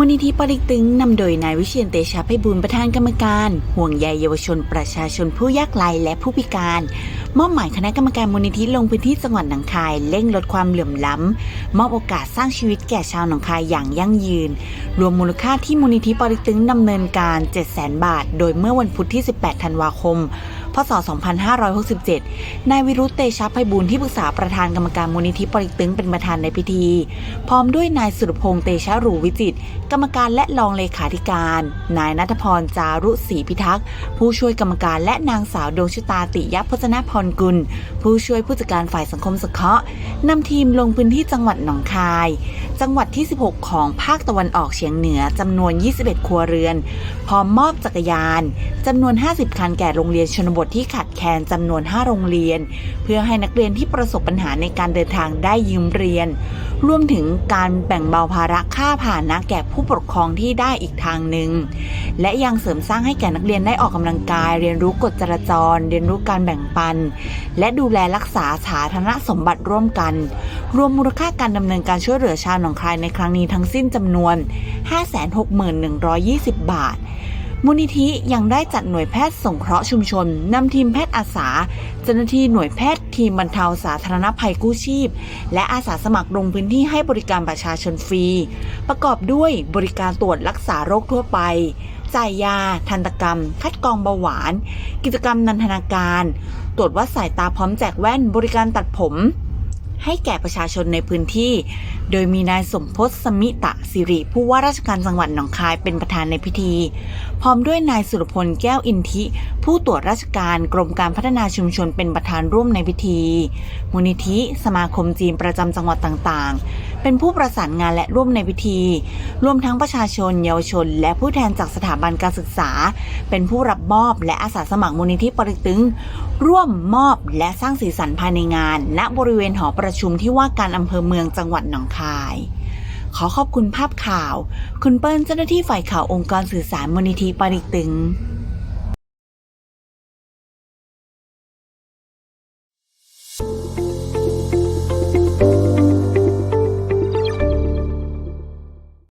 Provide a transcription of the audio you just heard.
ูลนิธิปริกตึงนำโดยนายวิเชียนเตชะไพบูลประธานกรรมการ ห่วงใยเยาวชนประชาชนผู้ยากไร้และผู้พิการ มอบหมายคณะกรรมการมูลนิธิลงพื้นที่จังหวัดหนองคายเร่งลดความเหลื่อมล้ำ มอบโอกาสสร้างชีวิตแก่ชาวหนองคายอย่างยั่งยืน รวมมูลค่าที่มูลนิธิปริกตึงดำเนินการ 700,000 บาท โดยเมื่อวันพุธที่ 18 ธันวาคม ศ 2567 นายวิรุธเตชะไพบูลที่ปรึกษาประธานกรรมการมูลนิธิปริตึงเป็นประธานในพิธี พร้อมด้วยนายสุรพงษ์เตชะรูวิจิต กรรมการและรองเลขาธิการ นายนัทพรจารุศรีพิทักษ์ ผู้ช่วยกรรมการและนางสาวดวงชะตาติยพจนพรกุล ผู้ช่วยผู้จัดการฝ่ายสังคมสเคราะห์นำทีมลงพื้นที่จังหวัดหนองคาย จังหวัดที่ 16 ของภาคตะวันออกเฉียงเหนือจำนวน 21 ครัวเรือน พร้อมมอบจักรยานจำนวน 50 คันแก่โรงเรียนชนบทที่ขาดแคลนจำนวน 5 โรงเรียน เพื่อให้นักเรียนที่ประสบปัญหาในการเดินทางได้ยืมเรียน รวมถึงการแบ่งเบาภาระค่าผ่านนะแก่ผู้ปกครองที่ได้อีกทางหนึ่ง และยังเสริมสร้างให้แก่นักเรียนได้ออกกำลังกาย เรียนรู้กฎจราจร เรียนรู้การแบ่งปัน และดูแลรักษาสาธารณสมบัติร่วมกัน รวมมูลค่าการดำเนินการช่วยเหลือชาวหนองคายในครั้งนี้ทั้งสิ้นจำนวน 561,120 บาท มูลนิธิยังได้จัดหน่วยแพทย์สงเคราะห์ชุมชนนำทีมแพทย์อาสา เจ้าหน้าที่หน่วยแพทย์ทีมบรรเทาสาธารณภัยกู้ชีพ และอาสาสมัครลงพื้นที่ให้บริการประชาชนฟรี ประกอบด้วยบริการตรวจรักษาโรคทั่วไปจ่ายยา ทันตกรรม คัดกรองเบาหวาน กิจกรรมนันทนาการ ตรวจวัดสายตาพร้อมแจกแว่น บริการตัดผม ให้แก่ประชาชนในพื้นที่ โดยมีนายสมพศสมิตะสิริ ผู้ว่าราชการจังหวัดหนองคายเป็นประธานในพิธี พร้อมด้วยนายสุรพลแก้วอินทิ ผู้ตรวจราชการกรมการพัฒนาชุมชนเป็นประธานร่วมในพิธี มูลนิธิ สมาคมจีนประจำจังหวัดต่างๆ เป็นผู้ประสานงานและร่วมในพิธี รวมทั้งประชาชน เยาวชน และผู้แทนจากสถาบันการศึกษา เป็นผู้รับมอบและอาสาสมัครมูลนิธิปริตึง ร่วมมอบและสร้างสีสันภายในงาน ณบริเวณหอประชุมที่ว่าการอำเภอเมืองจังหวัดหนองคายขอขอบคุณภาพข่าว คุณเปิ้ลเจ้าหน้าที่ฝ่ายข่าวองค์กรสื่อสารมูลนิธิปริตึง